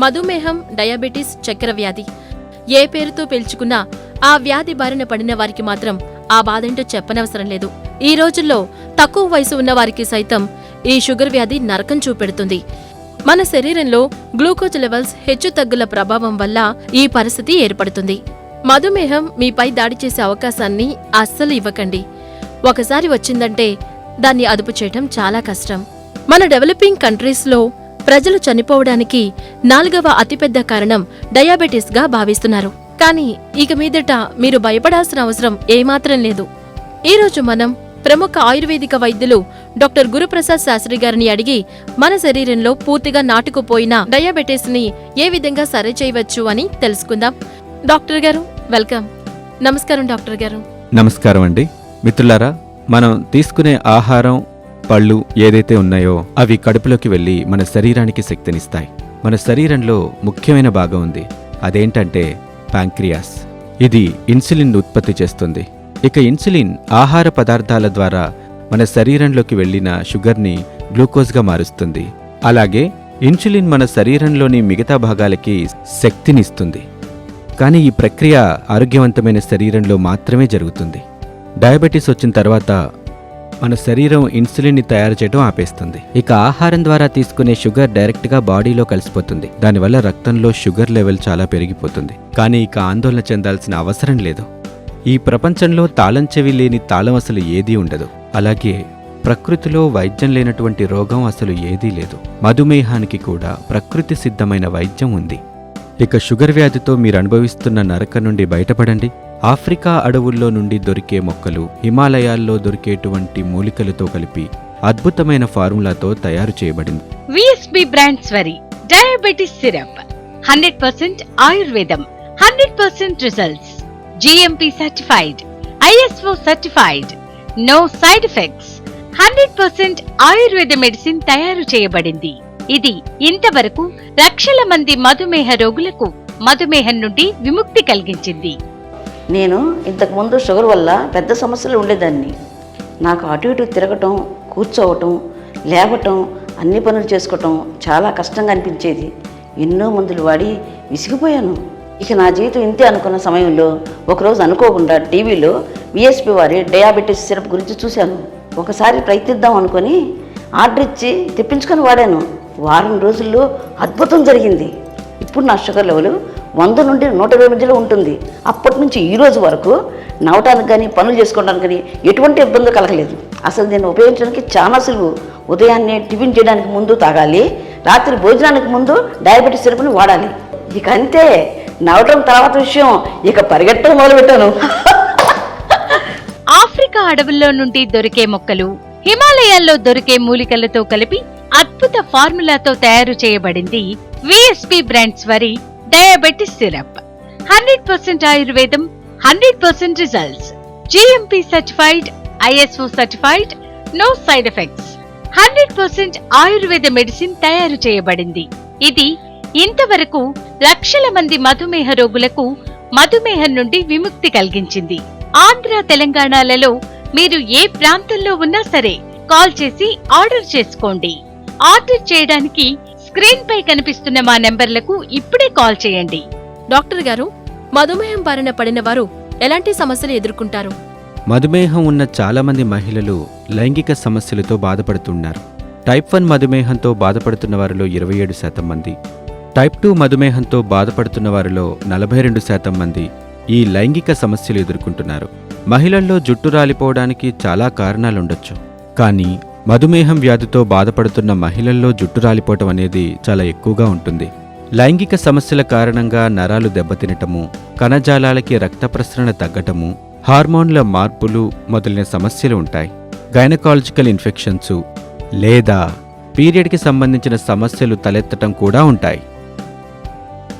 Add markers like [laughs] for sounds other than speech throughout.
మధుమేహం డయాబెటీస్ చక్కెర వ్యాధి ఏ పేరుతో పిలుచుకున్నా ఆ వ్యాధి బారిన పడిన వారికి మాత్రం ఆ బాధేంటో చెప్పనవసరం లేదు. ఈ రోజుల్లో తక్కువ వయసు ఉన్న వారికి సైతం ఈ షుగర్ వ్యాధి నరకం చూపెడుతుంది. మన శరీరంలో గ్లూకోజ్ లెవెల్స్ హెచ్చుతగ్గుల ప్రభావం వల్ల ఈ పరిస్థితి ఏర్పడుతుంది. మధుమేహం మీపై దాడి చేసే అవకాశాన్ని అస్సలు ఇవ్వకండి. ఒకసారి వచ్చిందంటే దాన్ని అదుపు చేయటం చాలా కష్టం. మన డెవలపింగ్ కంట్రీస్లో ప్రజలు చనిపోవడానికి నాలుగవ అతిపెద్ద కారణం డయాబెటీస్గా భావిస్తున్నారు. కానీ ఇక మీదట మీరు భయపడాల్సిన అవసరం ఏమాత్రం లేదు. ఈరోజు మనం ప్రముఖ ఆయుర్వేదిక వైద్యులు డాక్టర్ గురుప్రసాద్ శాస్త్రి గారిని అడిగి మన శరీరంలో పూర్తిగా నాటుకుపోయిన డయాబెటీస్ని ఏ విధంగా సరి చేయవచ్చు అని తెలుసుకుందాం. డాక్టర్ గారు వెల్కమ్. నమస్కారం డాక్టర్ గారు. నమస్కారం అండి. మిత్రులారా మనం తీసుకునే ఆహారం పళ్ళు ఏదైతే ఉన్నాయో అవి కడుపులోకి వెళ్ళి మన శరీరానికి శక్తినిస్తాయి. మన శరీరంలో ముఖ్యమైన భాగం ఉంది. అదేంటంటే ప్యాంక్రియాస్. ఇది ఇన్సులిన్ ఉత్పత్తి చేస్తుంది. ఇక ఇన్సులిన్ ఆహార పదార్థాల ద్వారా మన శరీరంలోకి వెళ్ళిన షుగర్ని గ్లూకోజ్గా మారుస్తుంది. అలాగే ఇన్సులిన్ మన శరీరంలోని మిగతా భాగాలకి శక్తినిస్తుంది. కానీ ఈ ప్రక్రియ ఆరోగ్యవంతమైన శరీరంలో మాత్రమే జరుగుతుంది. డయాబెటీస్ వచ్చిన తర్వాత మన శరీరం ఇన్సులిన్ని తయారు చేయడం ఆపేస్తుంది. ఇక ఆహారం ద్వారా తీసుకునే షుగర్ డైరెక్ట్గా బాడీలో కలిసిపోతుంది. దానివల్ల రక్తంలో షుగర్ లెవెల్ చాలా పెరిగిపోతుంది. కానీ ఇక ఆందోళన చెందాల్సిన అవసరం లేదు. ఈ ప్రపంచంలో తాళం చెవి లేని తాళం అసలు ఏదీ ఉండదు. అలాగే ప్రకృతిలో వైద్యం లేనటువంటి రోగం అసలు ఏదీ లేదు. మధుమేహానికి కూడా ప్రకృతి సిద్ధమైన వైద్యం ఉంది. ఇక షుగర్ వ్యాధితో మీరు అనుభవిస్తున్న నరక నుండి బయటపడండి. ఆఫ్రికా అడవుల్లో నుండి దొరికే మొక్కలు హిమాలయాల్లో దొరికేటువంటి మూలికలతో కలిపి అద్భుతమైన ఫార్ములాతో తయారు చేయబడింది. విఎస్బి బ్రాండ్ స్వరి డయాబెటిస్ సిరప్ హండ్రెడ్ పర్సెంట్ ఆయుర్వేదం hundred percent results GMP certified ISO certified no side effects hundred percent Ayurveda medicine తయారు చేయబడింది. ఇది ఇంతవరకు లక్షల మంది మధుమేహ రోగులకు మధుమేహం నుండి విముక్తి కలిగించింది. నేను ఇంతకుముందు షుగర్ వల్ల పెద్ద సమస్యలు ఉండేదాన్ని. నాకు అటు ఇటు తిరగటం కూర్చోవటం లేవటం అన్ని పనులు చేసుకోవటం చాలా కష్టంగా అనిపించేది. ఎన్నో మందులు వాడి విసిగిపోయాను. ఇక నా జీవితం ఇంతే అనుకున్న సమయంలో ఒకరోజు అనుకోకుండా టీవీలో విఎస్పి వారి డయాబెటీస్ సిరప్ గురించి చూశాను. ఒకసారి ప్రయత్నిద్దాం అనుకొని ఆర్డర్ ఇచ్చి తెప్పించుకొని వాడాను. వారం రోజుల్లో అద్భుతం జరిగింది. ఇప్పుడు నా షుగర్ లెవెల్ వంద నుండి నూట ఇరవై మధ్యలో ఉంటుంది. అప్పటి నుంచి ఈ రోజు వరకు నవ్వటానికి కానీ పనులు చేసుకోవడానికి కానీ ఎటువంటి ఇబ్బంది కలగలేదు. అసలు దీన్ని ఉపయోగించడానికి చాలా సులువు. ఉదయాన్నే టిఫిన్ చేయడానికి ముందు తాగాలి. రాత్రి భోజనానికి ముందు డయాబెటీస్ సిరప్ని వాడాలి. ఇక అంతే. నవ్వటం తర్వాత విషయం. ఇక పరిగెట్టడం మొదలుపెట్టాను. [laughs] ఆఫ్రికా అడవుల్లో నుండి దొరికే మొక్కలు హిమాలయాల్లో దొరికే మూలికలతో కలిపి అద్భుత ఫార్ములాతో తయారు చేయబడింది విఎస్పి బ్రాండ్స్ వారి. Diabetes syrup. హండ్రెడ్ పర్సెంట్ ఆయుర్వేదం hundred percent results. GMP certified ISO certified no side effects hundred percent Ayurveda medicine తయారు చేయబడింది. ఇది ఇంతవరకు లక్షల మంది మధుమేహ రోగులకు మధుమేహం నుండి విముక్తి కలిగించింది. ఆంధ్ర తెలంగాణలలో మీరు ఏ ప్రాంతంలో ఉన్నా సరే కాల్ చేసి ఆర్డర్ చేసుకోండి. ఆర్డర్ చేయడానికి స్క్రీన్ పై కనిపిస్తున్న మా నెంబర్లకు ఇప్పుడే కాల్ చేయండి. డాక్టర్ గారు మధుమేహం బారిన పడిన వారు ఎలాంటి సమస్యలు ఎదుర్కొంటారు? మధుమేహం ఉన్న చాలామంది మహిళలు లైంగిక సమస్యలతో బాధపడుతున్నారు. టైప్ వన్ మధుమేహంతో బాధపడుతున్న వారిలో ఇరవై ఏడు శాతం మంది. టైప్ టూ మధుమేహంతో బాధపడుతున్న వారిలో నలభై రెండు శాతం మంది ఈ లైంగిక సమస్యలు ఎదుర్కొంటున్నారు. మహిళల్లో జుట్టు రాలిపోవడానికి చాలా కారణాలుండొచ్చు. కానీ మధుమేహం వ్యాధితో బాధపడుతున్న మహిళల్లో జుట్టు రాలిపోవటం అనేది చాలా ఎక్కువగా ఉంటుంది. లైంగిక సమస్యల కారణంగా నరాలు దెబ్బతినటము కణజాలాలకి రక్త ప్రసరణ తగ్గటము హార్మోన్ల మార్పులు మొదలైన సమస్యలు ఉంటాయి. గైనకాలజికల్ ఇన్ఫెక్షన్స్ లేదా పీరియడ్కి సంబంధించిన సమస్యలు తలెత్తటం కూడా ఉంటాయి.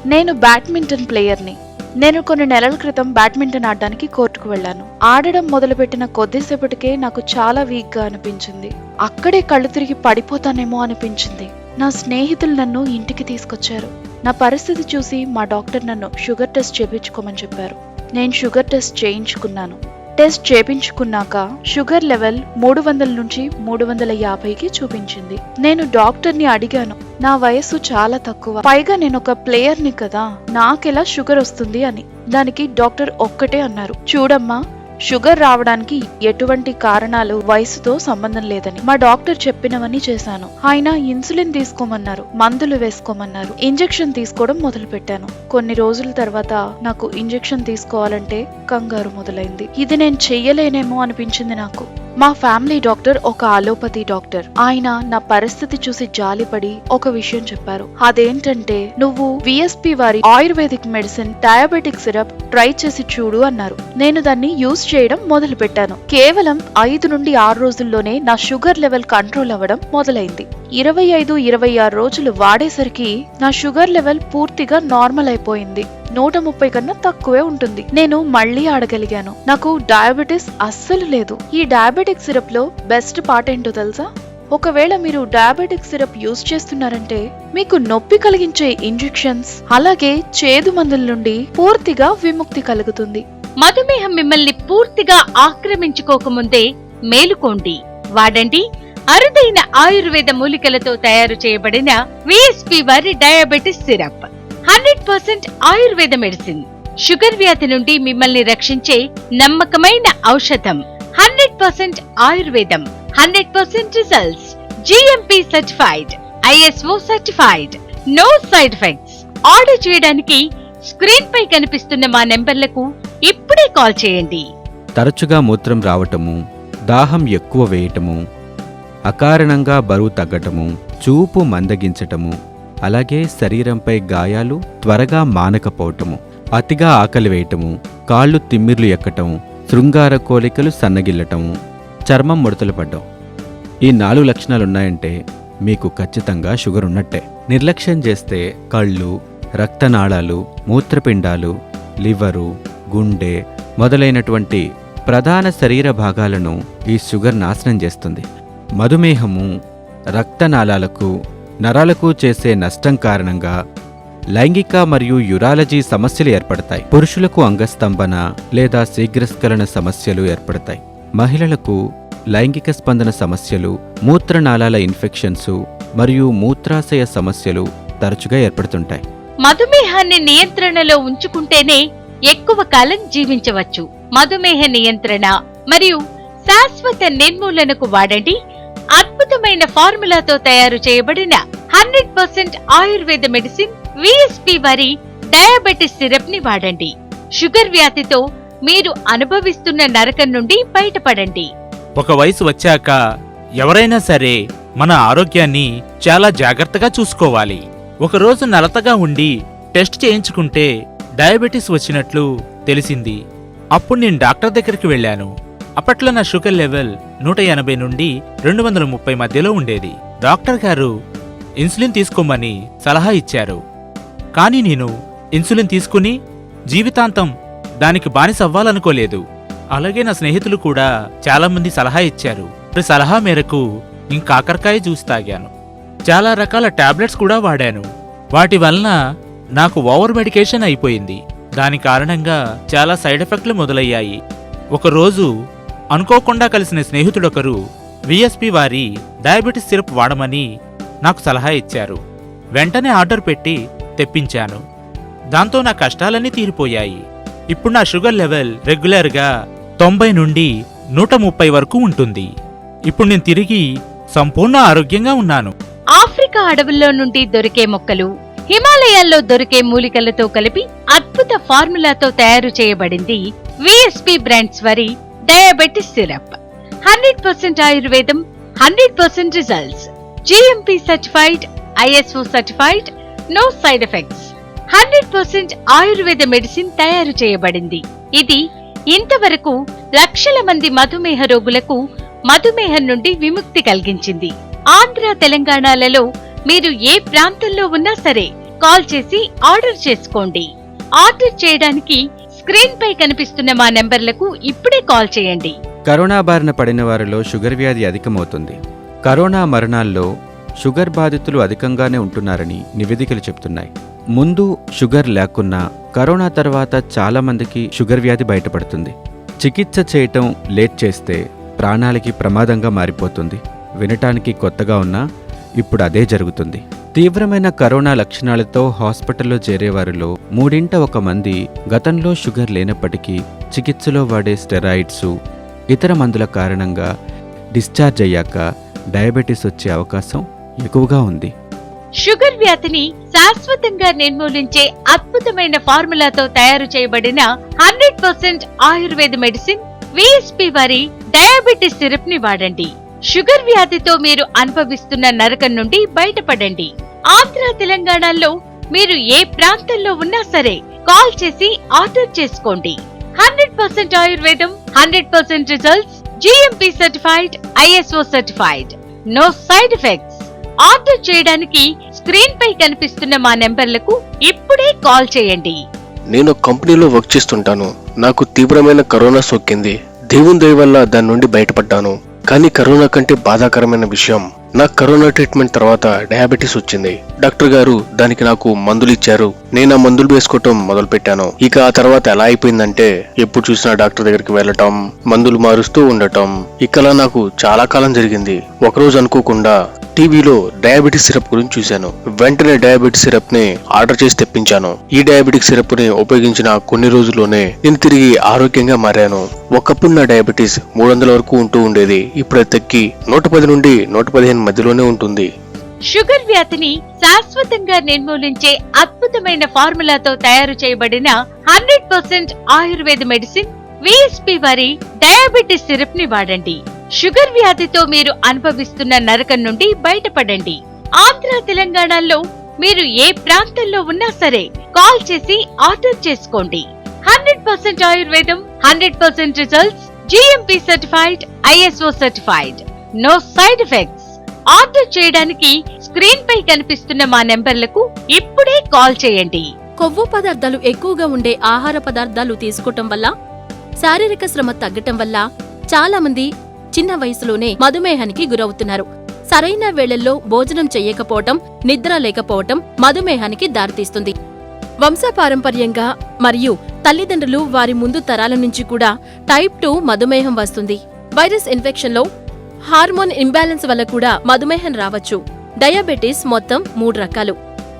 నేను బ్యాడ్మింటన్ ప్లేయర్ని. నేను కొన్ని నెలల క్రితం బ్యాడ్మింటన్ ఆడడానికి కోర్టుకు వెళ్ళాను. ఆడడం మొదలుపెట్టిన కొద్దిసేపటికే నాకు చాలా వీక్గా అనిపించింది. అక్కడే కళ్ళు తిరిగి పడిపోతానేమో అనిపించింది. నా స్నేహితులు నన్ను ఇంటికి తీసుకొచ్చారు. నా పరిస్థితి చూసి మా డాక్టర్ నన్ను షుగర్ టెస్ట్ చేయించుకోమని చెప్పారు. నేను షుగర్ టెస్ట్ చేయించుకున్నాను. టెస్ట్ చేపించుకున్నాక షుగర్ లెవెల్ మూడు వందల నుంచి మూడు వందల యాభైకి చూపించింది. నేను డాక్టర్ని అడిగాను నా వయస్సు చాలా తక్కువ. పైగా నేను ఒక ప్లేయర్ని కదా నాకెలా షుగర్ వస్తుంది అని. దానికి డాక్టర్ ఒక్కటే అన్నారు చూడమ్మా షుగర్ రావడానికి ఎటువంటి కారణాలు వయసుతో సంబంధం లేదని మా డాక్టర్ చెప్పినవన్నీ చేశాను. ఆయన ఇన్సులిన్ తీసుకోమన్నారు మందులు వేసుకోమన్నారు ఇంజెక్షన్ తీసుకోవడం మొదలు పెట్టాను కొన్ని రోజుల తర్వాత నాకు ఇంజెక్షన్ తీసుకోవాలంటే కంగారు మొదలైంది. ఇది నేను చెయ్యలేనేమో అనిపించింది నాకు. మా ఫ్యామిలీ డాక్టర్ ఒక అలోపతి డాక్టర్. ఆయన నా పరిస్థితి చూసి జాలిపడి ఒక విషయం చెప్పారు. అదేంటంటే నువ్వు విఎస్పి వారి ayurvedic medicine diabetic syrup try చేసి చూడు అన్నారు. నేను దాన్ని యూజ్ చేయడం మొదలు పెట్టాను కేవలం ఐదు నుండి ఆరు రోజుల్లోనే నా షుగర్ లెవెల్ కంట్రోల్ అవ్వడం మొదలైంది. ఇరవై ఐదు ఇరవై ఆరు రోజులు వాడేసరికి నా షుగర్ లెవెల్ పూర్తిగా నార్మల్ అయిపోయింది. నూట ముప్పై కన్నా తక్కువే ఉంటుంది. నేను మళ్ళీ ఆడగలిగాను. నాకు డయాబెటిస్ అస్సలు లేదు. ఈ డయాబెటిక్ సిరప్లో బెస్ట్ పార్ట్ ఏంటో తెలుసా? ఒకవేళ మీరు డయాబెటిక్ సిరప్ యూజ్ చేస్తున్నారంటే మీకు నొప్పి కలిగించే ఇంజెక్షన్స్ అలాగే చేదు మందుల నుండి పూర్తిగా విముక్తి కలుగుతుంది. మధుమేహం మిమ్మల్ని పూర్తిగా ఆక్రమించుకోకముందే మేలుకోండి. వాడండి. అరుదైన ఆయుర్వేద మూలికలతో తయారు చేయబడిన విఎస్పి వారి diabetes syrup. Hundred percent Ayurveda medicine. Sugar వ్యాధి నుండి మిమ్మల్ని రక్షించే నమ్మకమైన ఔషధం. హండ్రెడ్ పర్సెంట్ ఆయుర్వేదం. Hundred percent results. GMP certified ISO certified no side effects order చేయడానికి స్క్రీన్ పై కనిపిస్తున్న మా నెంబర్లకు ఇప్పుడే కాల్ చేయండి. తరచుగా మూత్రం రావటము దాహం ఎక్కువ వేయటము అకారణంగా బరువు తగ్గటము చూపు మందగించటము అలాగే శరీరంపై గాయాలు త్వరగా మానకపోవటము అతిగా ఆకలి వేయటము కాళ్ళు తిమ్మిర్లు ఎక్కటం శృంగార కోలికలు సన్నగిల్లటము చర్మం ముడతలు పడ్డం. ఈ నాలుగు లక్షణాలున్నాయంటే మీకు ఖచ్చితంగా షుగర్ ఉన్నట్టే. నిర్లక్ష్యం చేస్తే కళ్ళు రక్తనాళాలు మూత్రపిండాలు లివరు గుండె మొదలైనటువంటి ప్రధాన శరీర భాగాలను ఈ షుగర్ నాశనం చేస్తుంది. మధుమేహము రక్తనాళాలకు నరాలకు చేసే నష్టం కారణంగా లైంగిక మరియు యురాలజీ సమస్యలు ఏర్పడతాయి. పురుషులకు అంగస్తంభన లేదా శీఘ్రస్ఖలన సమస్యలు ఏర్పడతాయి. మహిళలకు లైంగిక స్పందన సమస్యలు మూత్రనాళాల ఇన్ఫెక్షన్స్ మరియు మూత్రాశయ సమస్యలు తరచుగా ఏర్పడుతుంటాయి. మధుమేహాన్ని నియంత్రణలో ఉంచుకుంటేనే ఎక్కువ కాలం జీవించవచ్చు. మధుమేహ నియంత్రణ మరియు శాశ్వత నిర్మూలనకు వాడండి. అద్భుతమైన ఫార్ములాతో తయారు చేయబడిన hundred percent Ayurveda medicine VSP వారి డయాబెటిస్ సిరప్ని వాడండి. షుగర్ వ్యాధితో మీరు అనుభవిస్తున్న నరకం నుండి బయటపడండి. ఒక వయసు వచ్చాక ఎవరైనా సరే మన ఆరోగ్యాన్ని చాలా జాగ్రత్తగా చూసుకోవాలి. ఒకరోజు నలతగా ఉండి టెస్ట్ చేయించుకుంటే డయాబెటీస్ వచ్చినట్లు తెలిసింది. అప్పుడు నేను డాక్టర్ దగ్గరికి వెళ్ళాను. అప్పట్లో నా షుగర్ లెవెల్ నూట ఎనభై నుండి రెండు వందల ముప్పై మధ్యలో ఉండేది. డాక్టర్ గారు ఇన్సులిన్ తీసుకోమని సలహా ఇచ్చారు. కానీ నేను ఇన్సులిన్ తీసుకుని జీవితాంతం దానికి బానిస అవ్వాలనుకోలేదు. అలాగే నా స్నేహితులు కూడా చాలా మంది సలహా ఇచ్చారు. సలహా మేరకు ఇంకాకరకాయ జ్యూస్ తాగాను. చాలా రకాల టాబ్లెట్స్ కూడా వాడాను. వాటి వలన నాకు ఓవర్ మెడికేషన్ అయిపోయింది. దాని కారణంగా చాలా సైడ్ ఎఫెక్ట్లు మొదలయ్యాయి. ఒకరోజు అనుకోకుండా కలిసిన స్నేహితుడొకరు విఎస్పి వారి డయాబెటిస్ సిరప్ వాడమని నాకు సలహా ఇచ్చారు. వెంటనే ఆర్డర్ పెట్టి తెప్పించాను. దాంతో నా కష్టాలన్నీ తీరిపోయాయి. ఇప్పుడు నా షుగర్ లెవెల్ రెగ్యులర్గా తొంభై నుండి నూట ముప్పై వరకు ఉంటుంది. ఇప్పుడు నేను తిరిగి సంపూర్ణ ఆరోగ్యంగా ఉన్నాను. ఆఫ్రికా అడవుల్లో నుండి దొరికే మొక్కలు హిమాలయాల్లో దొరికే మూలికలతో కలిపి అద్భుత ఫార్ములాతో తయారు చేయబడింది విఎస్పి బ్రాండ్స్ వరి డయాబెటిస్ సిరప్. హండ్రెడ్ పర్సెంట్ ఆయుర్వేదం hundred percent results. GMP certified ISO certified no side effects hundred percent Ayurveda medicine తయారు చేయబడింది. ఇది ఇంతవరకు లక్షల మంది మధుమేహ రోగులకు మధుమేహం నుండి విముక్తి కలిగించింది. ఆంధ్ర తెలంగాణలలో మీరు ఏ ప్రాంతంలో ఉన్నా సరే కాల్ చేసి ఆర్డర్ చేసుకోండి. ఆర్డర్ చేయడానికి స్క్రీన్ పై కనిపిస్తున్న మా నెంబర్లకు ఇప్పుడే కాల్ చేయండి. కరోనా బారిన పడిన వారిలో షుగర్ వ్యాధి అధికమవుతుంది. కరోనా మరణాల్లో షుగర్ బాధితులు అధికంగానే ఉంటున్నారని నివేదికలు చెబుతున్నాయి ముందు షుగర్ లేకున్నా కరోనా తర్వాత చాలా మందికి షుగర్ వ్యాధి బయటపడుతుంది. చికిత్స చేయటం లేట్ చేస్తే ప్రాణాలకి ప్రమాదంగా మారిపోతుంది. వినటానికి కొత్తగా ఉన్నా ఇప్పుడు అదే జరుగుతుంది. తీవ్రమైన కరోనా లక్షణాలతో హాస్పిటల్లో చేరేవారిలో మూడింట ఒక మంది గతంలో షుగర్ లేనప్పటికీ చికిత్సలో వాడే స్టెరాయిడ్స్ ఇతర మందుల కారణంగా డిశ్చార్జ్ అయ్యాక డయాబెటీస్ వచ్చే అవకాశం ఎక్కువగా ఉంది. షుగర్ వ్యాధిని శాశ్వతంగా నిర్మూలించే అద్భుతమైన ఫార్ములాతో తయారు చేయబడిన hundred percent Ayurveda medicine VSP వారి డయాబెటిస్ సిరప్ని వాడండి. షుగర్ వ్యాధితో మీరు అనుభవిస్తున్న నరకం నుండి బయటపడండి. ఆంధ్ర తెలంగాణలో మీరు ఏ ప్రాంతంలో ఉన్నా సరే కాల్ చేసి ఆర్డర్ చేసుకోండి. హండ్రెడ్ పర్సెంట్ ఆయుర్వేదం hundred percent results GMP certified ISO certified no side effects. Order చేయడానికి స్క్రీన్ పై కనిపిస్తున్న మా నెంబర్లకు ఇప్పుడే కాల్ చేయండి. నేను కంపెనీలో వర్క్ చేస్తుంటాను. నాకు తీవ్రమైన కరోనా సోకింది. దేవుని దయ వల్ల దాని నుండి బయటపడ్డాను. కానీ కరోనా కంటే బాధాకరమైన విషయం నాకు కరోనా ట్రీట్మెంట్ తర్వాత డయాబెటీస్ వచ్చింది. డాక్టర్ గారు దానికి నాకు మందులు ఇచ్చారు. నేను ఆ మందులు వేసుకోవటం మొదలు పెట్టాను ఇక ఆ తర్వాత ఎలా అయిపోయిందంటే ఎప్పుడు చూసినా డాక్టర్ దగ్గరికి వెళ్ళటం మందులు మారుస్తూ ఉండటం. ఇకలా నాకు చాలా కాలం జరిగింది. ఒకరోజు అనుకోకుండా టీవీలో డయాబెటిస్ సిరప్ గురించి చూశాను. వెంటనే డయాబెటిస్ సిరప్ని ఆర్డర్ చేసి తెప్పించాను. ఈ డయాబెటిక్ సిరప్ని ఉపయోగించిన కొన్ని రోజుల్లోనే నేను తిరిగి ఆరోగ్యంగా మారాను. ఒకప్పుడు నా డయాబెటీస్ మూడు వందల వరకు ఉంటూ ఉండేది. ఇప్పుడు తక్కి తగ్గి నూట పది నుండి నూట పదిహేను మధ్యలోనే ఉంటుంది. షుగర్ వ్యాధిని శాశ్వతంగా నిర్మూలించే అద్భుతమైన ఫార్ములాతో తయారు చేయబడిన hundred percent Ayurveda medicine VSP వారి డయాబెటిస్ సిరప్ని వాడండి. షుగర్ వ్యాధితో మీరు అనుభవిస్తున్న నరకం నుండి బయటపడండి. ఆంధ్ర తెలంగాణలో మీరు ఏ ప్రాంతంలో ఉన్నా సరే కాల్ చేసి ఆర్డర్ చేసుకోండి. హండ్రెడ్ పర్సెంట్ ఆయుర్వేదం hundred percent results GMP certified ISO certified no side effects. Order చేయడానికి స్క్రీన్ పై కనిపిస్తున్న మా నెంబర్లకు ఇప్పుడే కాల్ చేయండి. కొవ్వు పదార్థాలు ఎక్కువగా ఉండే ఆహార పదార్థాలు తీసుకోవటం వల్ల శారీరక శ్రమ తగ్గటం వల్ల చాలా మంది చిన్న వయసులోనే మధుమేహానికి గురవుతున్నారు. సరైన వేళల్లో భోజనం చెయ్యకపోవటం నిద్ర లేకపోవటం మధుమేహానికి దారితీస్తుంది. వంశపారంపర్యంగా మరియు తల్లిదండ్రులు వారి ముందు తరాల నుంచి కూడా టైప్ టూ మధుమేహం వస్తుంది. వైరస్ ఇన్ఫెక్షన్లో హార్మోన్ ఇంబ్యాలెన్స్ వల్ల కూడా మధుమేహం రావచ్చు. డయాబెటీస్ మొత్తం మూడు రకాలు.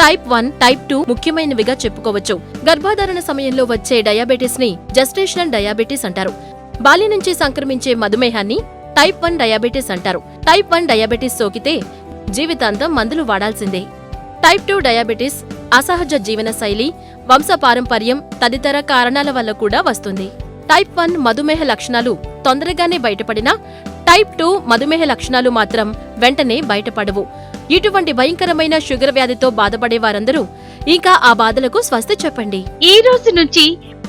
టైప్ వన్ టైప్ టూ ముఖ్యమైనవిగా చెప్పుకోవచ్చు. గర్భాధారణ సమయంలో వచ్చే డయాబెటీస్ని జస్టేషనల్ డయాబెటీస్ అంటారు. బాల్య నుంచి సంక్రమించే మధుమేహాన్ని టైప్ వన్ డయాబెటీస్ అంటారు. టైప్ వన్ డయాబెటీస్ సోకితే జీవితాంతం మందులు వాడాల్సిందే. టైప్ టూ డయాబెటీస్ అసహజ జీవన శైలి వంశపారంపర్యం తదితర కారణాల వల్ల కూడా వస్తుంది. టైప్ వన్ మధుమేహ లక్షణాలు తొందరగానే బయటపడినా టైప్ టూ మధుమేహ లక్షణాలు మాత్రం వెంటనే బయటపడవు. ఇటువంటి భయంకరమైన షుగర్ వ్యాధితో బాధపడే వారందరూ ఇంకా ఆ బాధలకు స్వస్తి చెప్పండి. ఈ రోజు నుంచి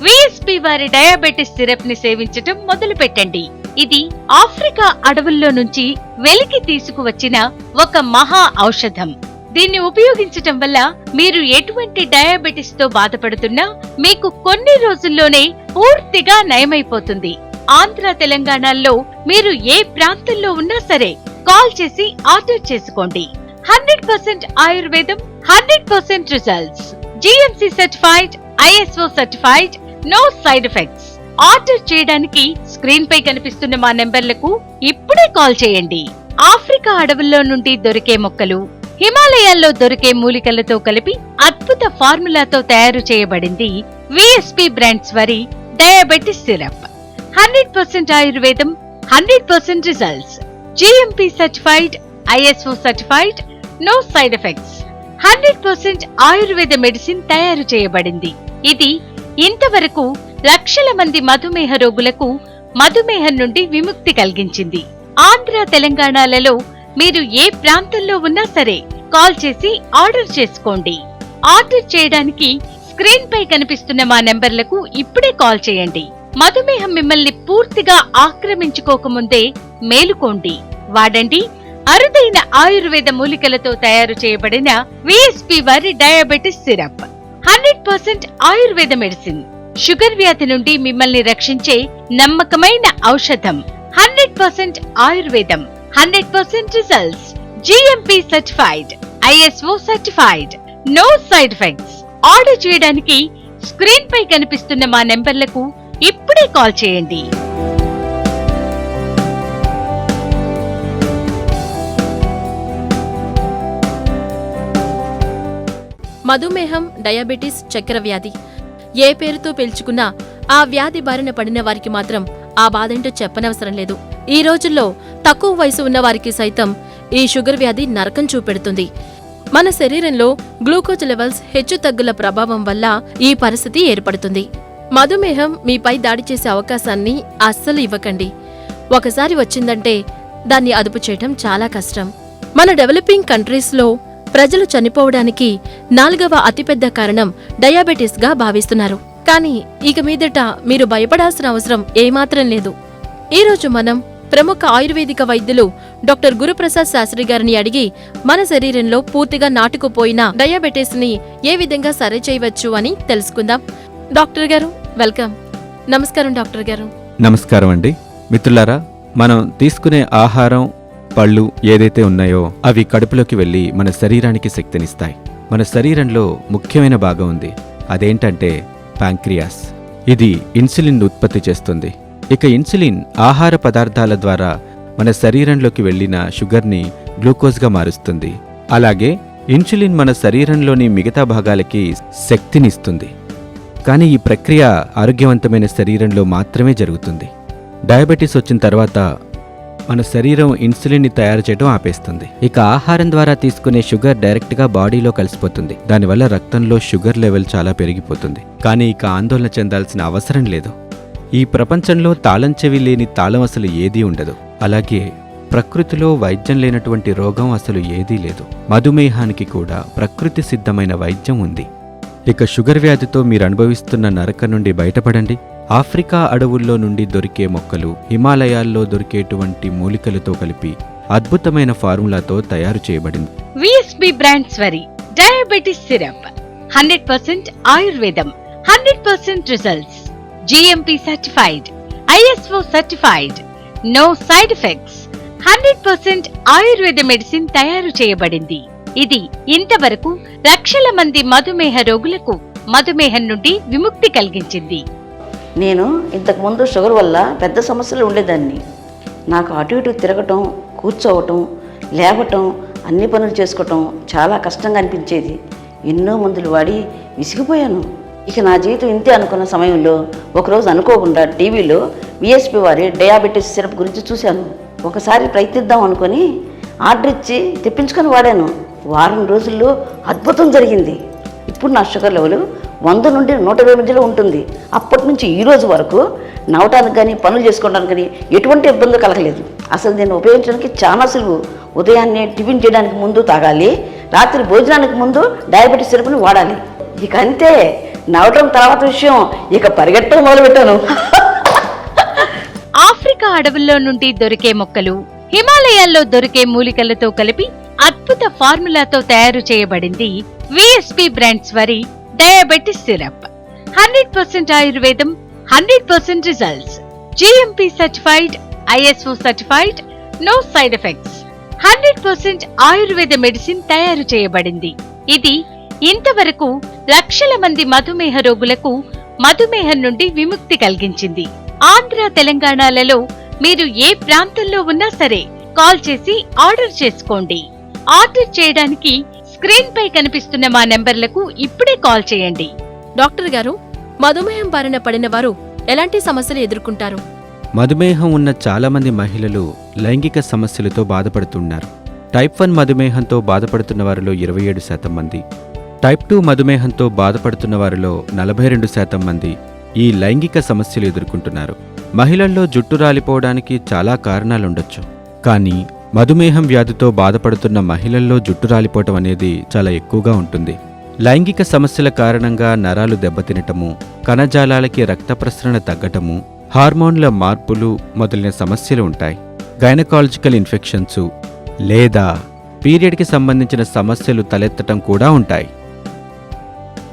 విఎస్పి వారి డయాబెటిస్ సిరప్ని సేవించటం మొదలు పెట్టండి ఇది ఆఫ్రికా అడవుల్లో నుంచి వెలికి తీసుకువచ్చిన ఒక మహా ఔషధం. దీన్ని ఉపయోగించటం వల్ల మీరు ఎటువంటి డయాబెటిస్తో బాధపడుతున్నా మీకు కొన్ని రోజుల్లోనే పూర్తిగా నయమైపోతుంది. ఆంధ్ర తెలంగాణలో మీరు ఏ ప్రాంతంలో ఉన్నా సరే కాల్ చేసి ఆర్డర్ చేసుకోండి. హండ్రెడ్ పర్సెంట్ ఆయుర్వేదం hundred percent results. GMC certified ISO certified no side effects. Order చేయడానికి స్క్రీన్ పై కనిపిస్తున్న మా నెంబర్లకు ఇప్పుడే కాల్ చేయండి. ఆఫ్రికా అడవుల్లో నుండి దొరికే మొక్కలు హిమాలయాల్లో దొరికే మూలికలతో కలిపి అద్భుత ఫార్ములాతో తయారు చేయబడింది విఎస్పి బ్రాండ్స్ వరి డయాబెటిస్ సిరప్. హండ్రెడ్ పర్సెంట్ ఆయుర్వేదం hundred percent results. GMP certified ISO certified no side effects hundred percent Ayurveda medicine తయారు చేయబడింది. ఇది ఇంతవరకు లక్షల మంది మధుమేహ రోగులకు మధుమేహం నుండి విముక్తి కలిగించింది. ఆంధ్ర తెలంగాణలలో మీరు ఏ ప్రాంతంలో ఉన్నా సరే కాల్ చేసి ఆర్డర్ చేసుకోండి. ఆర్డర్ చేయడానికి స్క్రీన్ పై కనిపిస్తున్న మా నెంబర్లకు ఇప్పుడే కాల్ చేయండి. మధుమేహం మిమ్మల్ని పూర్తిగా ఆక్రమించుకోకముందే మేలుకోండి. వాడండి. అరుదైన ఆయుర్వేద మూలికలతో తయారు చేయబడిన విఎస్పి వారి diabetes syrup. Hundred percent Ayurveda medicine. Sugar వ్యాధి నుండి మిమ్మల్ని రక్షించే నమ్మకమైన ఔషధం. హండ్రెడ్ పర్సెంట్ ఆయుర్వేదం. Hundred percent results. GMP certified ISO certified no side effects order చేయడానికి స్క్రీన్ పై కనిపిస్తున్న మా నెంబర్లకు ఇప్పుడే కాల్ చేయండి. మధుమేహం డయాబెటీస్ చక్కెర వ్యాధి. ఏ పేరుతో పిలుచుకున్నా ఆ వ్యాధి బారిన పడిన వారికి మాత్రం ఆ బాధేంటో చెప్పనవసరం లేదు. ఈ రోజుల్లో తక్కువ వయసు ఉన్న వారికి సైతం ఈ షుగర్ వ్యాధి నరకం చూపెడుతుంది. మన శరీరంలో గ్లూకోజ్ లెవెల్స్ హెచ్చు తగ్గుల ప్రభావం వల్ల ఈ పరిస్థితి ఏర్పడుతుంది. మధుమేహం మీపై దాడి చేసే అవకాశాన్ని అస్సలు ఇవ్వకండి. ఒకసారి వచ్చిందంటే దాన్ని అదుపు చేయటం చాలా కష్టం. మన డెవలపింగ్ కంట్రీస్లో ప్రజలు చనిపోవడానికి నాలుగవ అతిపెద్ద కారణం డయాబెటీస్గా భావిస్తున్నారు. కానీ ఇక మీదట మీరు భయపడాల్సిన అవసరం ఏమాత్రం లేదు. ఈరోజు మనం ప్రముఖ ఆయుర్వేదిక వైద్యులు డాక్టర్ గురుప్రసాద్ శాస్త్రి గారిని అడిగి మన శరీరంలో పూర్తిగా నాటుకుపోయిన డయాబెటీస్ని ఏ విధంగా సరి చేయవచ్చు అని తెలుసుకుందాం. డాక్టర్ గారు వెల్కమ్. నమస్కారం డాక్టర్ గారు. నమస్కారం అండి. మిత్రులారా మనం తీసుకునే ఆహారం పళ్ళు ఏదైతే ఉన్నాయో అవి కడుపులోకి వెళ్ళి మన శరీరానికి శక్తినిస్తాయి. మన శరీరంలో ముఖ్యమైన భాగం ఉంది. అదేంటంటే ప్యాంక్రియాస్. ఇది ఇన్సులిన్ ఉత్పత్తి చేస్తుంది. ఇక ఇన్సులిన్ ఆహార పదార్థాల ద్వారా మన శరీరంలోకి వెళ్ళిన షుగర్ని గ్లూకోజ్గా మారుస్తుంది. అలాగే ఇన్సులిన్ మన శరీరంలోని మిగతా భాగాలకి శక్తినిస్తుంది. కానీ ఈ ప్రక్రియ ఆరోగ్యవంతమైన శరీరంలో మాత్రమే జరుగుతుంది. డయాబెటీస్ వచ్చిన తర్వాత మన శరీరం ఇన్సులిన్ని తయారు చేయడం ఆపేస్తుంది. ఇక ఆహారం ద్వారా తీసుకునే షుగర్ డైరెక్ట్గా బాడీలో కలిసిపోతుంది. దానివల్ల రక్తంలో షుగర్ లెవెల్ చాలా పెరిగిపోతుంది. కానీ ఇక ఆందోళన చెందాల్సిన అవసరం లేదు. ఈ ప్రపంచంలో తాళం చెవి లేని తాళం అసలు ఏదీ ఉండదు. అలాగే ప్రకృతిలో వైద్యం లేనటువంటి రోగం అసలు ఏదీ లేదు. మధుమేహానికి కూడా ప్రకృతి సిద్ధమైన వైద్యం ఉంది. ఇక షుగర్ వ్యాధితో మీరు అనుభవిస్తున్న నరక నుండి బయటపడండి. ఆఫ్రికా అడవుల్లో నుండి దొరికే మొక్కలు హిమాలయాల్లో దొరికేటువంటి మూలికలతో కలిపి అద్భుతమైన ఫార్ములాతో తయారు చేయబడింది. విఎస్బి బ్రాండ్ స్వరి డయాబెటిస్ సిరప్ హండ్రెడ్ పర్సెంట్ ఆయుర్వేదం hundred percent results GMP certified ISO certified no side effects hundred percent Ayurveda medicine తయారు చేయబడింది. ఇది ఇంతవరకు లక్షల మంది మధుమేహ రోగులకు మధుమేహం నుండి విముక్తి కలిగించింది. నేను ఇంతకుముందు షుగర్ వల్ల పెద్ద సమస్యలు ఉండేదాన్ని. నాకు అటు ఇటు తిరగటం కూర్చోవటం లేవటం అన్ని పనులు చేసుకోవటం చాలా కష్టంగా అనిపించేది. ఎన్నో మందులు వాడి విసిగిపోయాను. ఇక నా జీవితం ఇంతే అనుకున్న సమయంలో ఒకరోజు అనుకోకుండా టీవీలో విఎస్పి వారి డయాబెటీస్ సిరప్ గురించి చూశాను. ఒకసారి ప్రయత్నిద్దాం అనుకొని ఆర్డర్ ఇచ్చి తెప్పించుకొని వాడాను. వారం రోజుల్లో అద్భుతం జరిగింది. ఇప్పుడు నా షుగర్ లెవెల్ వంద నుండి నూట ఇరవై మధ్యలో ఉంటుంది. అప్పటి నుంచి ఈ రోజు వరకు నవ్వటానికి కానీ పనులు చేసుకోవడానికి కానీ ఎటువంటి ఇబ్బంది కలగలేదు. అసలు దీన్ని ఉపయోగించడానికి చాలా సులువు. ఉదయాన్నే టిఫిన్ చేయడానికి ముందు తాగాలి. రాత్రి భోజనానికి ముందు డయాబెటీస్ సిరప్ని వాడాలి. ఇక అంతే. నవ్వటం తర్వాత విషయం ఇక పరిగెట్టడం మొదలుపెట్టాను. ఆఫ్రికా అడవుల్లో నుండి దొరికే మొక్కలు హిమాలయాల్లో దొరికే మూలికలతో కలిపి అద్భుత ఫార్ములాతో తయారు చేయబడింది విఎస్పి బ్రాండ్స్ వరి డయాబెటిస్ సిరప్. హండ్రెడ్ పర్సెంట్ ఆయుర్వేదం hundred percent results. GMP certified ISO certified no side effects hundred percent Ayurveda medicine తయారు చేయబడింది. ఇది ఇంతవరకు లక్షల మంది మధుమేహ రోగులకు మధుమేహం నుండి విముక్తి కలిగించింది. ఆంధ్ర తెలంగాణలలో మీరు ఏ ప్రాంతంలో ఉన్నా సరే కాల్ చేసి ఆర్డర్ చేసుకోండి. ఆర్డర్ చేయడానికి స్క్రీన్ పై కనిపిస్తున్న మా నెంబర్లకు ఇప్పుడే కాల్ చేయండి. డాక్టర్ గారు మధుమేహం బారిన పడిన వారు ఎలాంటి సమస్యలు ఎదుర్కొంటారు? మధుమేహం ఉన్న చాలామంది మహిళలు లైంగిక సమస్యలతో బాధపడుతున్నారు. టైప్ వన్ మధుమేహంతో బాధపడుతున్న వారిలో ఇరవై ఏడు శాతం మంది. టైప్ టూ మధుమేహంతో బాధపడుతున్న వారిలో నలభై రెండు శాతం మంది ఈ లైంగిక సమస్యలు ఎదుర్కొంటున్నారు. మహిళల్లో జుట్టు రాలిపోవడానికి చాలా కారణాలుండొచ్చు. కానీ మధుమేహం వ్యాధితో బాధపడుతున్న మహిళల్లో జుట్టు రాలిపోవటం అనేది చాలా ఎక్కువగా ఉంటుంది. లైంగిక సమస్యల కారణంగా నరాలు దెబ్బతినటము కణజాలాలకి రక్త ప్రసరణ తగ్గటము హార్మోన్ల మార్పులు మొదలైన సమస్యలు ఉంటాయి. గైనకాలజికల్ ఇన్ఫెక్షన్స్ లేదా పీరియడ్కి సంబంధించిన సమస్యలు తలెత్తటం కూడా ఉంటాయి.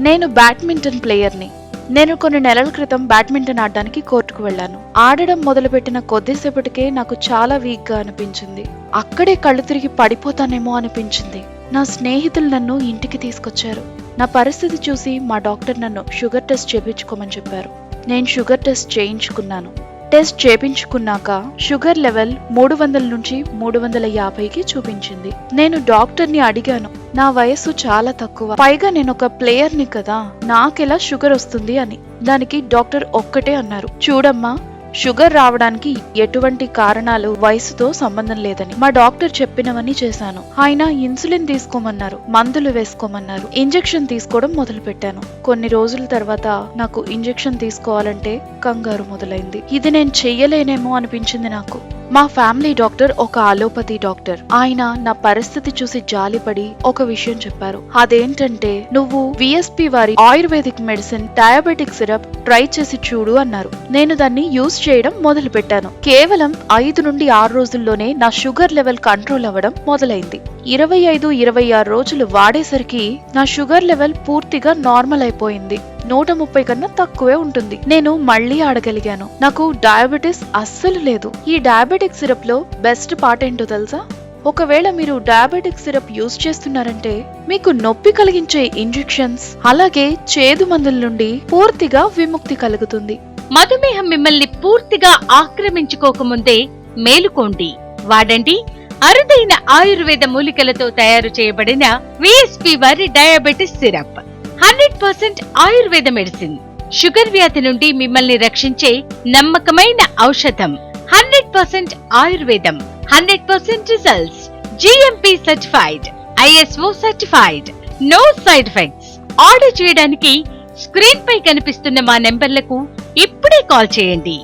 నేను బ్యాడ్మింటన్ ప్లేయర్ని. నేను కొన్ని నెలల క్రితం బ్యాడ్మింటన్ ఆడడానికి కోర్టుకు వెళ్ళాను. ఆడడం మొదలుపెట్టిన కొద్దిసేపటికే నాకు చాలా వీక్గా అనిపించింది. అక్కడే కళ్ళు తిరిగి పడిపోతానేమో అనిపించింది. నా స్నేహితులు నన్ను ఇంటికి తీసుకొచ్చారు. నా పరిస్థితి చూసి మా డాక్టర్ నన్ను షుగర్ టెస్ట్ చేయించుకోమని చెప్పారు. నేను షుగర్ టెస్ట్ చేయించుకున్నాను. టెస్ట్ చేపించుకున్నాక షుగర్ లెవెల్ మూడు వందల నుంచి మూడు వందల యాభైకి చూపించింది. నేను డాక్టర్ని అడిగాను నా వయస్సు చాలా తక్కువ. పైగా నేను ఒక ప్లేయర్ని కదా నాకెలా షుగర్ వస్తుంది అని. దానికి డాక్టర్ ఒక్కటే అన్నారు చూడమ్మా షుగర్ రావడానికి ఎటువంటి కారణాలు వయసుతో సంబంధం లేదని మా డాక్టర్ చెప్పినవన్నీ చేశాను. ఆయన ఇన్సులిన్ తీసుకోమన్నారు మందులు వేసుకోమన్నారు ఇంజెక్షన్ తీసుకోవడం మొదలు పెట్టాను కొన్ని రోజుల తర్వాత నాకు ఇంజెక్షన్ తీసుకోవాలంటే కంగారు మొదలైంది. ఇది నేను చెయ్యలేనేమో అనిపించింది నాకు. మా ఫ్యామిలీ డాక్టర్ ఒక అలోపతి డాక్టర్. ఆయన నా పరిస్థితి చూసి జాలిపడి ఒక విషయం చెప్పారు. అదేంటంటే నువ్వు విఎస్పి వారి ayurvedic medicine diabetic syrup try చేసి చూడు అన్నారు. నేను దాన్ని యూజ్ చేయడం మొదలు పెట్టాను కేవలం ఐదు నుండి ఆరు రోజుల్లోనే నా షుగర్ లెవెల్ కంట్రోల్ అవ్వడం మొదలైంది. ఇరవై ఐదు ఇరవై ఆరు రోజులు వాడేసరికి నా షుగర్ లెవెల్ పూర్తిగా నార్మల్ అయిపోయింది. నూట ముప్పై కన్నా తక్కువే ఉంటుంది. నేను మళ్ళీ ఆడగలిగాను. నాకు డయాబెటిస్ అస్సలు లేదు. ఈ డయాబెటిక్ సిరప్లో బెస్ట్ పార్ట్ ఏంటో తెలుసా? ఒకవేళ మీరు డయాబెటిక్ సిరప్ యూజ్ చేస్తున్నారంటే మీకు నొప్పి కలిగించే ఇంజెక్షన్స్ అలాగే చేదు మందుల నుండి పూర్తిగా విముక్తి కలుగుతుంది. మధుమేహం మిమ్మల్ని పూర్తిగా ఆక్రమించుకోకముందే మేలుకోండి. వాడండి. అరుదైన ఆయుర్వేద మూలికలతో తయారు చేయబడిన విఎస్పి వారి diabetes syrup. Hundred percent Ayurveda medicine. Sugar వ్యాధి నుండి మిమ్మల్ని రక్షించే నమ్మకమైన ఔషధం. హండ్రెడ్ పర్సెంట్ ఆయుర్వేదం. Hundred percent results. GMP certified ISO certified no side effects order చేయడానికి స్క్రీన్ పై కనిపిస్తున్న మా నెంబర్లకు ఇప్పుడే కాల్ చేయండి.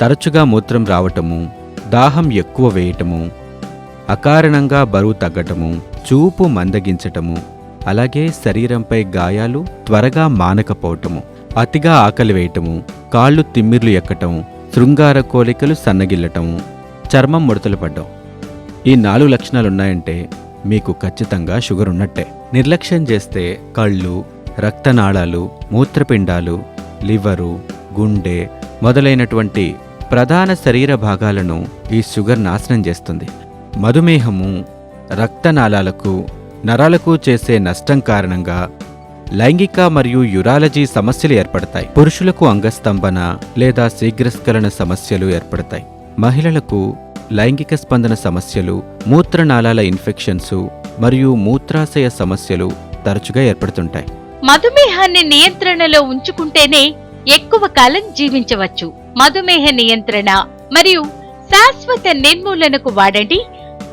తరచుగా మూత్రం రావటము దాహం ఎక్కువ వేయటము అకారణంగా బరువు తగ్గటము చూపు మందగించటము అలాగే శరీరంపై గాయాలు త్వరగా మానకపోవటము అతిగా ఆకలి వేయటము కాళ్ళు తిమ్మిర్లు ఎక్కటం శృంగార కోలికలు సన్నగిల్లటము చర్మం ముడతలు పడ్డం. ఈ నాలుగు లక్షణాలున్నాయంటే మీకు ఖచ్చితంగా షుగర్ ఉన్నట్టే. నిర్లక్ష్యం చేస్తే కళ్ళు రక్తనాళాలు మూత్రపిండాలు లివరు గుండె మొదలైనటువంటి ప్రధాన శరీర భాగాలను ఈ షుగర్ నాశనం చేస్తుంది. మధుమేహము రక్తనాళాలకు నరాలకు చేసే నష్టం కారణంగా లైంగిక మరియు యురాలజీ సమస్యలు ఏర్పడతాయి. పురుషులకు అంగస్తంభన లేదా శీఘ్రస్ఖలన సమస్యలు ఏర్పడతాయి. మహిళలకు లైంగిక స్పందన సమస్యలు మూత్రనాళాల ఇన్ఫెక్షన్స్ మరియు మూత్రాశయ సమస్యలు తరచుగా ఏర్పడుతుంటాయి. మధుమేహాన్ని నియంత్రణలో ఉంచుకుంటేనే ఎక్కువ కాలం జీవించవచ్చు. మధుమేహ నియంత్రణ మరియు శాశ్వత నిర్మూలనకు వాడండి.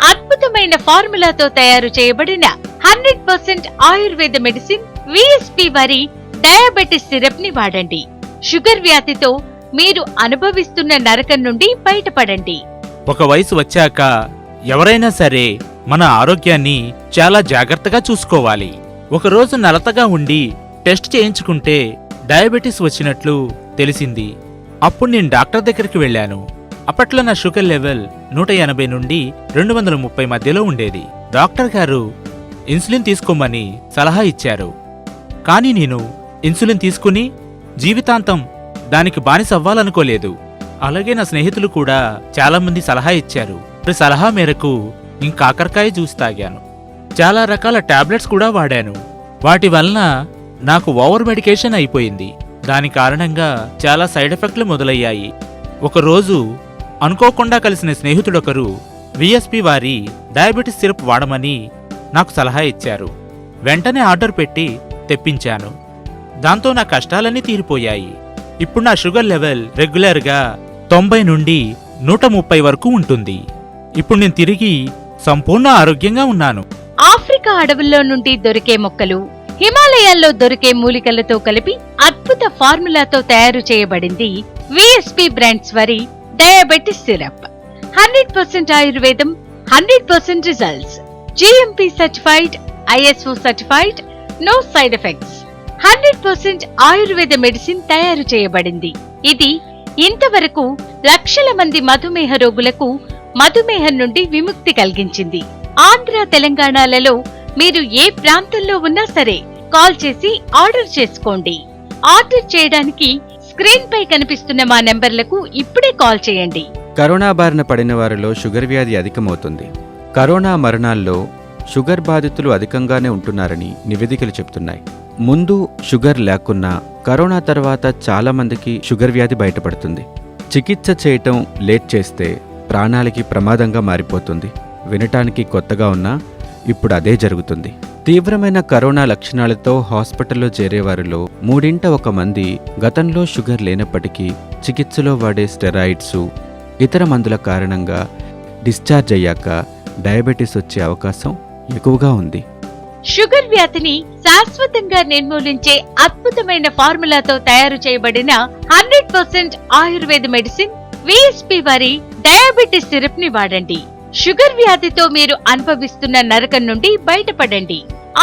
అద్భుతమైన ఫార్ములాతో తయారు చేయబడిన hundred percent Ayurveda medicine VSP వారి డయాబెటిస్ సిరప్ని వాడండి. షుగర్ వ్యాధితో మీరు అనుభవిస్తున్న నరకం నుండి బయటపడండి. ఒక వయసు వచ్చాక ఎవరైనా సరే మన ఆరోగ్యాన్ని చాలా జాగ్రత్తగా చూసుకోవాలి. ఒకరోజు నలతగా ఉండి టెస్ట్ చేయించుకుంటే డయాబెటీస్ వచ్చినట్లు తెలిసింది. అప్పుడు నేను డాక్టర్ దగ్గరికి వెళ్ళాను. అప్పట్లో నా షుగర్ లెవెల్ నూట ఎనభై నుండి రెండు వందల ముప్పై మధ్యలో ఉండేది. డాక్టర్ గారు ఇన్సులిన్ తీసుకోమని సలహా ఇచ్చారు. కానీ నేను ఇన్సులిన్ తీసుకుని జీవితాంతం దానికి బానిస అవ్వాలనుకోలేదు. అలాగే నా స్నేహితులు కూడా చాలామంది సలహా ఇచ్చారు. సలహా మేరకు నేను కాకరకాయ జ్యూస్ తాగాను. చాలా రకాల టాబ్లెట్స్ కూడా వాడాను. వాటి వలన నాకు ఓవర్ మెడికేషన్ అయిపోయింది. దాని కారణంగా చాలా సైడ్ ఎఫెక్ట్లు మొదలయ్యాయి. ఒకరోజు అనుకోకుండా కలిసిన స్నేహితుడొకరు విఎస్పి వారి డయాబెటిస్ సిరప్ వాడమని నాకు సలహా ఇచ్చారు. వెంటనే ఆర్డర్ పెట్టి తెప్పించాను. దాంతో నా కష్టాలన్నీ తీరిపోయాయి. ఇప్పుడు నా షుగర్ లెవెల్ రెగ్యులర్గా తొంభై నుండి నూట ముప్పై వరకు ఉంటుంది. ఇప్పుడు నేను తిరిగి సంపూర్ణ ఆరోగ్యంగా ఉన్నాను. ఆఫ్రికా అడవుల్లో నుండి దొరికే మొక్కలు హిమాలయాల్లో దొరికే మూలికలతో కలిపి అద్భుత ఫార్ములాతో తయారు చేయబడింది విఎస్పి బ్రాండ్స్ వారి డయాబెటిస్ సిరప్. హండ్రెడ్ పర్సెంట్ ఆయుర్వేదం hundred percent results. GMP certified ISO certified no side effects hundred percent Ayurveda medicine తయారు చేయబడింది. ఇది ఇంతవరకు లక్షల మంది మధుమేహ రోగులకు మధుమేహం నుండి విముక్తి కలిగించింది. ఆంధ్ర తెలంగాణలలో మీరు ఏ ప్రాంతంలో ఉన్నా సరే కాల్ చేసి ఆర్డర్ చేసుకోండి. ఆర్డర్ చేయడానికి స్క్రీన్ పై కనిపిస్తున్న మా నెంబర్లకు ఇప్పుడే కాల్ చేయండి. కరోనా బారిన పడిన వారిలో షుగర్ వ్యాధి అధికమవుతుంది. కరోనా మరణాల్లో షుగర్ బాధితులు అధికంగానే ఉంటున్నారని నివేదికలు చెప్తున్నాయి. ముందు షుగర్ లేకున్నా కరోనా తర్వాత చాలా మందికి షుగర్ వ్యాధి బయటపడుతుంది. చికిత్స చేయటం లేట్ చేస్తే ప్రాణాలకి ప్రమాదంగా మారిపోతుంది. వినటానికి కొత్తగా ఉన్నా ఇప్పుడు అదే జరుగుతుంది. తీవ్రమైన కరోనా లక్షణాలతో హాస్పిటల్లో చేరేవారిలో మూడింట ఒక మంది గతంలో షుగర్ లేనప్పటికీ చికిత్సలో వాడే స్టెరాయిడ్స్ ఇతర మందుల కారణంగా డిశ్చార్జ్ అయ్యాక డయాబెటీస్ వచ్చే అవకాశం ఎక్కువగా ఉంది. షుగర్ వ్యాధిని శాశ్వతంగా నిర్మూలించే అద్భుతమైన ఫార్ములాతో తయారు చేయబడిన hundred percent Ayurveda medicine VSP వారి డయాబెటిస్ సిరప్ని వాడండి. షుగర్ వ్యాధితో మీరు అనుభవిస్తున్న నరకం నుండి బయటపడండి.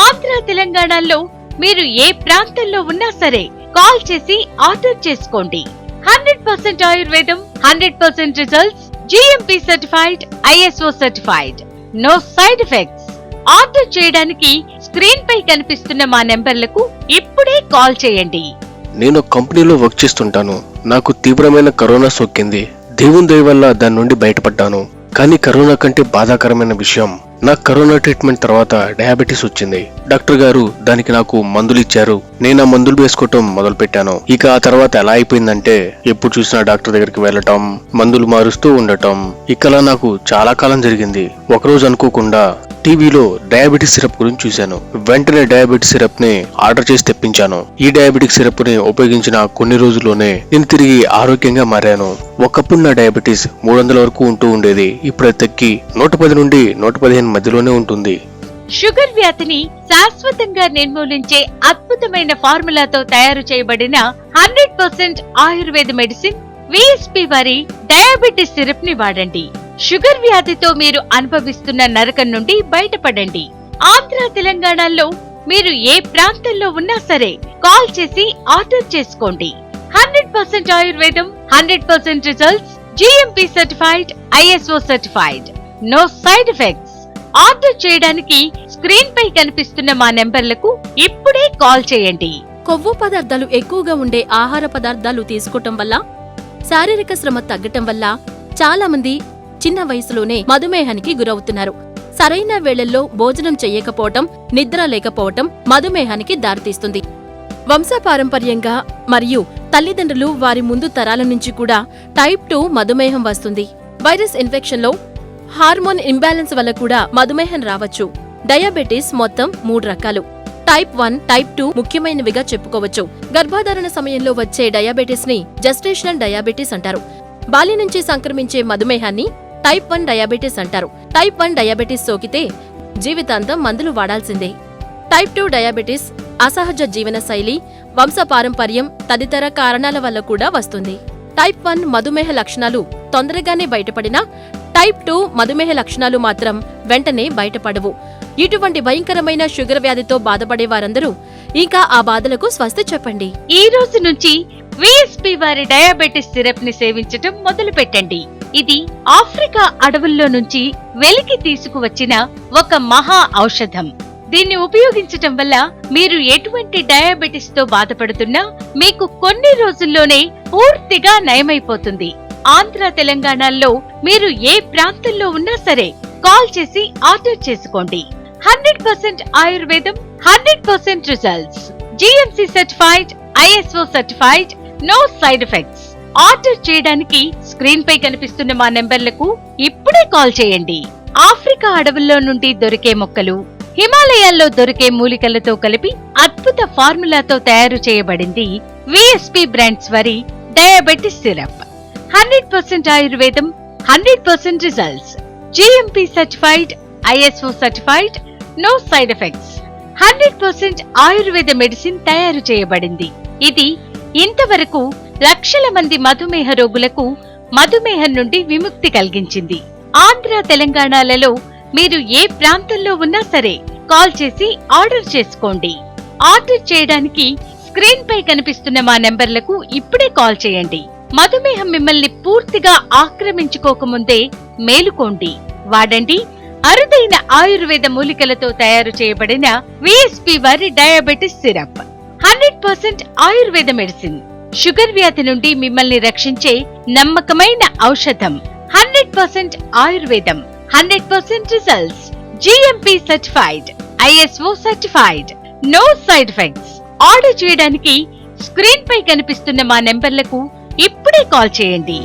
ఆంధ్ర తెలంగాణలో మీరు ఏ ప్రాంతంలో ఉన్నా సరే కాల్ చేసి ఆర్డర్ చేసుకోండి. హండ్రెడ్ పర్సెంట్ ఆయుర్వేదం hundred percent results GMP certified ISO certified no side effects. Order చేయడానికి స్క్రీన్ పై కనిపిస్తున్న మా నెంబర్లకు ఇప్పుడే కాల్ చేయండి. నేను కంపెనీలో వర్క్ చేస్తుంటాను. నాకు తీవ్రమైన కరోనా సోకింది. దేవుని దయ వల్ల దాని నుండి బయటపడ్డాను. కానీ కరోనా కంటే బాధాకరమైన విషయం నాకు కరోనా ట్రీట్మెంట్ తర్వాత డయాబెటీస్ వచ్చింది. డాక్టర్ గారు దానికి నాకు మందులు ఇచ్చారు. నేను ఆ మందులు వేసుకోవటం మొదలు పెట్టాను ఇక ఆ తర్వాత ఎలా అయిపోయిందంటే ఎప్పుడు చూసినా డాక్టర్ దగ్గరికి వెళ్ళటం మందులు మారుస్తూ ఉండటం. ఇకలా నాకు చాలా కాలం జరిగింది. ఒకరోజు అనుకోకుండా టీవీలో డయాబెటిస్ సిరప్ గురించి చూశాను. వెంటనే డయాబెటిస్ సిరప్ని ఆర్డర్ చేసి తెప్పించాను. ఈ డయాబెటిక్ సిరప్ని ఉపయోగించిన కొన్ని రోజుల్లోనే నేను తిరిగి ఆరోగ్యంగా మారాను. ఒకప్పుడు నా డయాబెటీస్ మూడు వందల వరకు ఉంటూ ఉండేది. ఇప్పుడు తక్కి తగ్గి నూట పది నుండి నూట పదిహేను మధ్యలోనే ఉంటుంది. షుగర్ వ్యాధిని శాశ్వతంగా నిర్మూలించే అద్భుతమైన ఫార్ములాతో తయారు చేయబడిన hundred percent Ayurveda medicine VSP వారి డయాబెటిస్ సిరప్ని వాడండి. షుగర్ వ్యాధితో మీరు అనుభవిస్తున్న నరకం నుండి బయటపడండి. ఆంధ్ర తెలంగాణలో మీరు ఏ ప్రాంతంలో ఉన్నా సరే కాల్ చేసి ఆర్డర్ చేసుకోండి. హండ్రెడ్ పర్సెంట్ ఆయుర్వేదం hundred percent results GMP certified ISO certified no side effects. Order చేయడానికి స్క్రీన్ పై కనిపిస్తున్న మా నెంబర్లకు ఇప్పుడే కాల్ చేయండి. కొవ్వు పదార్థాలు ఎక్కువగా ఉండే ఆహార పదార్థాలు తీసుకోవటం వల్ల శారీరక శ్రమ తగ్గటం వల్ల చాలా మంది చిన్న వయసులోనే మధుమేహానికి గురవుతున్నారు. సరైన వేళల్లో భోజనం చేయకపోవటం నిద్ర లేకపోవటం మధుమేహానికి దారితీస్తుంది. వంశపారంపర్యంగా మరియు తల్లిదండ్రులు వారి ముందు తరాల నుంచి కూడా టైప్ టూ మధుమేహం వస్తుంది. వైరస్ ఇన్ఫెక్షన్లో హార్మోన్ ఇంబ్యాలెన్స్ వల్ల కూడా మధుమేహం రావచ్చు. డయాబెటీస్ మొత్తం మూడు రకాలు. టైప్ వన్ టైప్ టూ ముఖ్యమైనవిగా చెప్పుకోవచ్చు. గర్భధారణ సమయంలో వచ్చే డయాబెటీస్ని జస్టేషనల్ డయాబెటీస్ అంటారు. బాల్య నుంచి సంక్రమించే మధుమేహాన్ని టైప్ వన్ డయాబెటీస్ అంటారు. టైప్ వన్ డయాబెటీస్ సోకితే జీవితాంతం మందులు వాడాల్సిందే. టైప్ టూ డయాబెటీస్ అసహజ జీవన శైలి వంశపారంపర్యం తదితర కారణాల వల్ల కూడా వస్తుంది. టైప్ వన్ మధుమేహ లక్షణాలు తొందరగానే బయటపడినా టైప్ టూ మధుమేహ లక్షణాలు మాత్రం వెంటనే బయటపడవు. ఇటువంటి భయంకరమైన షుగర్ వ్యాధితో బాధపడే వారందరూ ఇంకా ఆ బాధలకు స్వస్తి చెప్పండి. ఈ రోజు నుంచి విఎస్పి వారి డయాబెటిస్ సిరప్ని సేవించటం మొదలు పెట్టండి ఇది ఆఫ్రికా అడవుల్లో నుంచి వెలికి తీసుకువచ్చిన ఒక మహా ఔషధం. దీన్ని ఉపయోగించటం వల్ల మీరు ఎటువంటి డయాబెటిస్తో బాధపడుతున్నా మీకు కొన్ని రోజుల్లోనే పూర్తిగా నయమైపోతుంది. ఆంధ్ర తెలంగాణలో మీరు ఏ ప్రాంతంలో ఉన్నా సరే కాల్ చేసి ఆర్డర్ చేసుకోండి. హండ్రెడ్ పర్సెంట్ ఆయుర్వేదం hundred percent results GMC certified ISO certified no side effects order చేయడానికి స్క్రీన్ పై కనిపిస్తున్న మా నెంబర్లకు ఇప్పుడే కాల్ చేయండి. ఆఫ్రికా అడవుల్లో నుండి దొరికే మొక్కలు హిమాలయాల్లో దొరికే మూలికలతో కలిపి అద్భుత ఫార్ములాతో తయారు చేయబడింది విఎస్పి బ్రాండ్స్ వారి డయాబెటిస్ సిరప్ హండ్రెడ్ పర్సెంట్ ఆయుర్వేదం hundred percent results GMP certified ISO certified no side effects hundred percent Ayurveda medicine తయారు చేయబడింది. ఇది ఇంతవరకు లక్షల మంది మధుమేహ రోగులకు మధుమేహం నుండి విముక్తి కలిగించింది. ఆంధ్ర తెలంగాణలలో మీరు ఏ ప్రాంతంలో ఉన్నా సరే కాల్ చేసి ఆర్డర్ చేసుకోండి. ఆర్డర్ చేయడానికి స్క్రీన్ పై కనిపిస్తున్న మా నెంబర్లకు ఇప్పుడే కాల్ చేయండి. మధుమేహం మిమ్మల్ని పూర్తిగా ఆక్రమించుకోకముందే మేలుకోండి. వాడండి. అరుదైన ఆయుర్వేద మూలికలతో తయారు చేయబడిన విఎస్పి వారి diabetes syrup. Hundred percent Ayurveda medicine. Sugar వ్యాధి నుండి మిమ్మల్ని రక్షించే నమ్మకమైన ఔషధం. హండ్రెడ్ పర్సెంట్ ఆయుర్వేదం. Hundred percent results. GMP certified ISO certified no side effects order చేయడానికి స్క్రీన్ పై కనిపిస్తున్న మా నెంబర్లకు ఇప్పుడే కాల్ చేయండి.